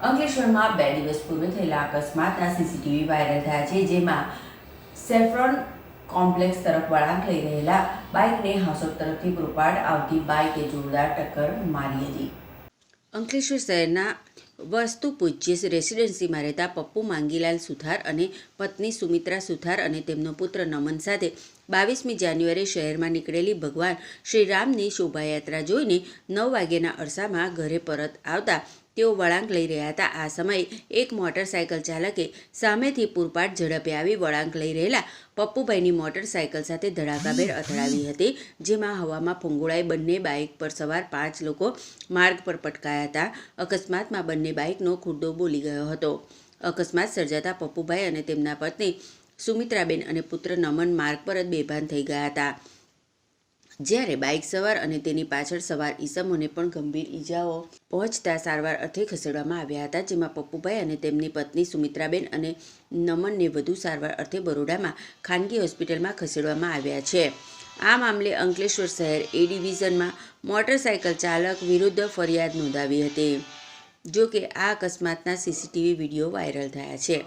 અંકલેશ્વરમાં બે દિવસ પૂર્વે થયેલા અકસ્માતના સીસીટીવી વાયરલ થયા છે, જેમાં સેફ્રોન કોમ્પ્લેક્સ તરફ વળાંક લઈ રહેલા બાઇકને હાંસોદ તરફથી પૂરપાડ આવતી બાઇકે જોરદાર ટક્કર મારી હતી. અંકલેશ્વર શહેરના વસ્તુ પૂજ્ય રેસિડેન્સીમાં રહેતા પપ્પુ માંગીલાલ સુથાર અને પત્ની સુમિત્રા સુથાર અને તેમનો પુત્ર નમન સાથે બાવીસમી જાન્યુઆરી શહેરમાં નીકળેલી ભગવાન શ્રીરામની શોભાયાત્રા જોઈને નવ વાગ્યાના અરસામાં ઘરે પરત આવતા તેઓ વળાંક લઈ રહ્યા હતા. આ સમયે એક મોટરસાયકલ ચાલકે સામેથી પૂરપાટ ઝડપે આવી વળાંક લઈ રહેલા પપ્પુભાઈની મોટરસાયકલ સાથે ધડાકાભેર અથડાવી હતી, જેમાં હવામાં ફંગોળાઈ બંને બાઇક પર સવાર પાંચ લોકો માર્ગ પર પટકાયા હતા. અકસ્માતમાં બંને બાઇકનો ખુરદો બોલી ગયો હતો. અકસ્માત સર્જાતા પપ્પુભાઈ અને તેમના પત્ની સુમિત્રાબેન અને પુત્ર નમન માર્ગ પર જ બેભાન થઈ ગયા હતા. જ્યારે બાઇક સવાર અને તેની પાછળ સવાર ઈસમોને પણ ગંભીર ઈજાઓ પહોંચતા સારવાર અર્થે ખસેડવામાં આવ્યા હતા, જેમાં પપ્પુભાઈ અને તેમની પત્ની સુમિત્રાબેન અને નમનને વધુ સારવાર અર્થે બરોડામાં ખાનગી હોસ્પિટલમાં ખસેડવામાં આવ્યા છે. આ મામલે અંકલેશ્વર શહેર એ ડિવિઝનમાં મોટરસાયકલ ચાલક વિરુદ્ધ ફરિયાદ નોંધાવી હતી જો કે આ અકસ્માતના સીસીટીવી વીડિયો વાયરલ થયા છે.